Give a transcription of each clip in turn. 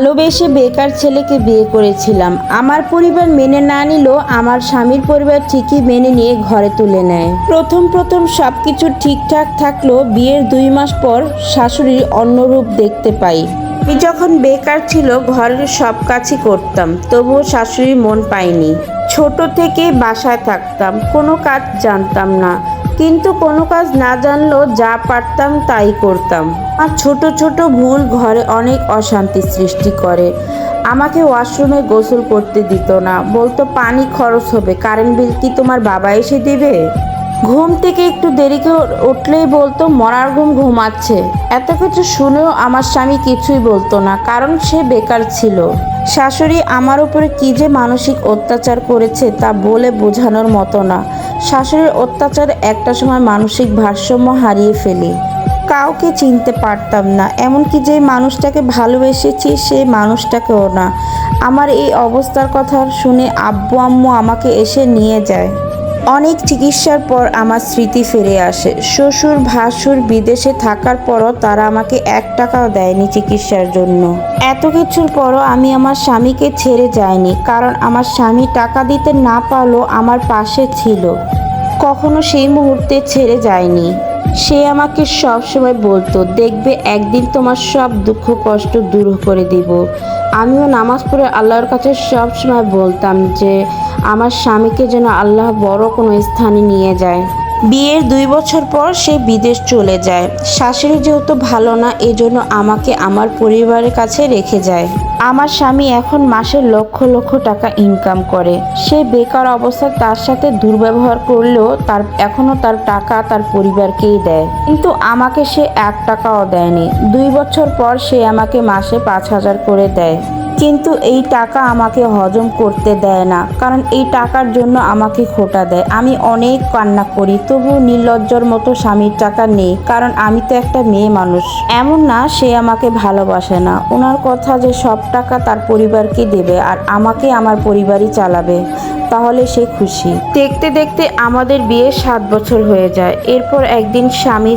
ভালোবেসে বেকার ছেলেকে বিয়ে করেছিলাম। আমার পরিবার মেনে না নিলেও আমার স্বামীর পরিবার ঠিকই মেনে নিয়ে ঘরে তুলে নেয়। প্রথম প্রথম সব কিছু ঠিকঠাক থাকলেও বিয়ের দুই মাস পর শাশুড়ির অন্য রূপ দেখতে পাই। আমি যখন বেকার ছিল, ঘরের সব কাজই করতাম, তবুও শাশুড়ির মন পাইনি ছোট থেকে বাসায় থাকতাম, কোনো কাজ জানতাম না। কিন্তু কোনো কাজ না জানলেও যা পারতাম তাই করতাম। আর ছোট ছোট ভুল ঘরে অনেক অশান্তি সৃষ্টি করে। আমাকে ওয়াশরুমে গোসল করতে দিত না। বলতো, পানি খরচ হবে। কারেন্ট বিল কি তোমার বাবা এসে দেবে? ঘুম থেকে একটু দেরি করে উঠলেই বলতো, মরার ঘুম ঘুমাচ্ছে। এত কিছু শুনেও আমার স্বামী কিছুই বলতো না, কারণ সে বেকার ছিল। শাশুড়ি আমার উপরে কি যে মানসিক অত্যাচার করেছে তা বলে বোঝানোর মতো না। শাশুড়ির অত্যাচার একটা সময় মানসিক ভারসাম্য হারিয়ে ফেলি। কাউকে চিনতে পারতাম না, এমনকি যে মানুষটাকে ভালোবেসেছি সেই মানুষটাকেও না। আমার এই অবস্থার কথা শুনে আব্বু আম্মু আমাকে এসে নিয়ে যায়। অনেক চিকিৎসার পর আমার স্মৃতি ফিরে আসে। শ্বশুর ভাসুর বিদেশে থাকার পরও তারা আমাকে এক টাকাও দেয়নি চিকিৎসার জন্য। এত কিছুর পরও আমি আমার স্বামীকে ছেড়ে যাইনি, কারণ আমার স্বামী টাকা দিতে না পারলেও আমার পাশে ছিল। কখনো সেই মুহূর্তে ছেড়ে যায়নি। সে আমাকে সব সময় বলতো, দেখবে একদিন তোমার সব দুঃখ কষ্ট দূর করে দিব। আমিও নামাজ পড়ে আল্লাহর কাছে সব সময় বলতাম যে, আমার স্বামীকে যেন আল্লাহ বড় কোনো স্থানে নিয়ে যায়। বিয়ের দুই বছর পর সে বিদেশ চলে যায়। শাশুড়ি যেহেতু ভালো না, এজন্য আমাকে আমার পরিবারের কাছে রেখে যায়। আমার স্বামী এখন মাসে লক্ষ লক্ষ টাকা ইনকাম করে। সে বেকার অবস্থায় তার সাথে দুর্ব্যবহার করলেও তার, এখনও তার টাকা তার পরিবারকেই দেয়। কিন্তু আমাকে সে এক টাকাও দেয়নি। দুই বছর পর সে আমাকে মাসে পাঁচ হাজার করে দেয়। কিন্তু এই টাকা আমাকে হজম করতে দেয় না, কারণ এই টাকার জন্য আমাকে খোটা দেয়। আমি অনেক কান্না করি তবু নির্লজ্জর মতো স্বামীর টাকা নেই, কারণ আমি তো একটা মেয়ে মানুষ। এমন না সে আমাকে ভালোবাসে না। ওনার কথা যে সব টাকা তার পরিবারকে দেবে আর আমাকে আমার পরিবারই চালাবে, তাহলে সে খুশি। দেখতে দেখতে আমাদের বিয়ে সাত বছর হয়ে যায়। এরপর একদিন স্বামী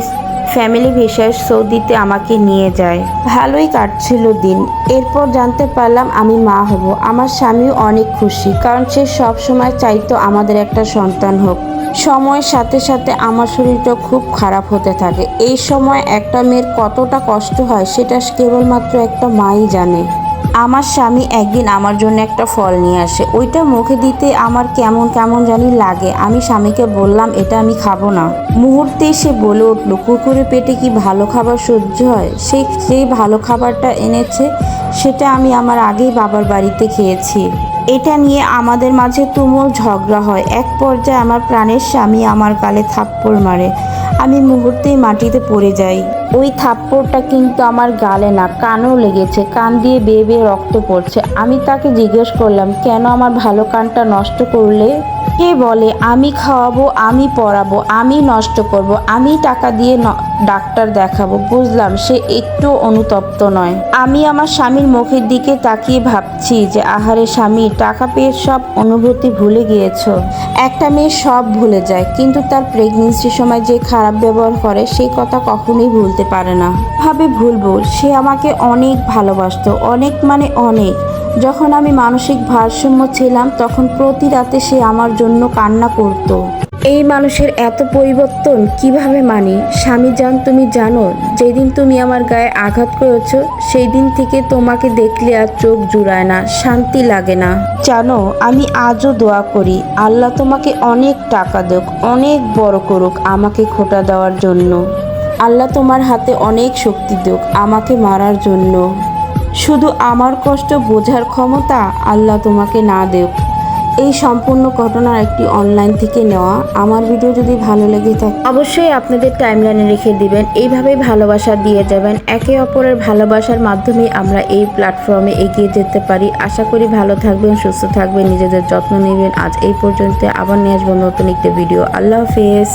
ফ্যামিলি ভিসায় সৌদিতে আমাকে নিয়ে যায়। ভালোই কাটছিল দিন। এরপর জানতে পারলাম আমি মা হব। আমার স্বামীও অনেক খুশি, কারণ সে সব সময় চাইতো আমাদের একটা সন্তান হোক। সময়ের সাথে সাথে আমার শরীরটা খুব খারাপ হতে থাকে। এই সময় একটা মেয়ের কতটা কষ্ট হয়, সেটা কেবলমাত্র একটা মাই জানে। আমার স্বামী একদিন আমার জন্য একটা ফল নিয়ে আসে। ওইটা মুখে দিতে আমার কেমন কেমন জানি লাগে। আমি স্বামীকে বললাম, এটা আমি খাব না। মুহূর্তেই সে বলে উঠল, কুকুরের পেটে কি ভালো খাবার সহ্য হয়? সেই সেই ভালো খাবারটা এনেছে, সেটা আমি আমার আগেই বাবার বাড়িতে খেয়েছি। এটা নিয়ে আমাদের মাঝে তুমুল ঝগড়া হয়। এক পর্যায়ে আমার প্রাণের স্বামী আমার গালে থাপ্পড় মারে। আমি মুহূর্তেই মাটিতে পড়ে যাই। ওই থাপ্পড়টা কিন্তু আমার গালে না, কানও লেগেছে। কান দিয়ে বেয়ে বেয়ে রক্ত পড়ছে। আমি তাকে জিজ্ঞেস করলাম, কেন আমার ভালো কানটা নষ্ট করলে? কে বলে, আমি খাওয়াবো, আমি পড়াবো, আমি নষ্ট করব, আমি টাকা দিয়ে ডাক্তার দেখাবো। বুঝলাম, সে একটু অনুতপ্ত নয়। আমি আমার স্বামীর মুখের দিকে তাকিয়ে ভাবছি যে, আহারে স্বামী, টাকা পেয়ে সব অনুভূতি ভুলে গিয়েছ? একটা মেয়ে সব ভুলে যায়, কিন্তু তার প্রেগনেন্সির সময় যে খারাপ ব্যবহার করে, সেই কথা কখনোই ভুলতে পারে না। ভাবে ভুলবো, সে আমাকে অনেক ভালোবাসত, অনেক মানে অনেক। যখন আমি মানসিক ভারসাম্য ছিলাম, তখন প্রতি রাতে সে আমার জন্য কান্না করত। এই মানুষের এত পরিবর্তন কীভাবে মানি? স্বামী যান, তুমি জানো, যেদিন তুমি আমার গায়ে আঘাত করেছ সেই দিন থেকে তোমাকে দেখলে আর চোখ জুড়ায় না, শান্তি লাগে না। জানো, আমি আজও দোয়া করি, আল্লাহ তোমাকে অনেক টাকা দেখ, অনেক বড় করুক আমাকে খোটা দেওয়ার জন্য। আল্লাহ তোমার হাতে অনেক শক্তি দেখ, আমাকে মারার জন্য। শুধু আমার কষ্ট বোঝার ক্ষমতা আল্লাহ তোমাকে না দেব এই সম্পূর্ণ ঘটনার একটি অনলাইন থেকে নেওয়া। আমার ভিডিও যদি ভালো লেগে থাকে, অবশ্যই আপনাদের টাইমলাইনে রেখে দিবেন। এইভাবেই ভালোবাসা দিয়ে যাবেন। একে অপরের ভালোবাসার মাধ্যমে আমরা এই প্ল্যাটফর্মে এগিয়ে যেতে পারি। আশা করি ভালো থাকবেন, সুস্থ থাকবেন, নিজেদের যত্ন নেবেন। আজ এই পর্যন্ত আবার নিয়ে আসব নতুন একটি ভিডিও আল্লাহ হাফেজ।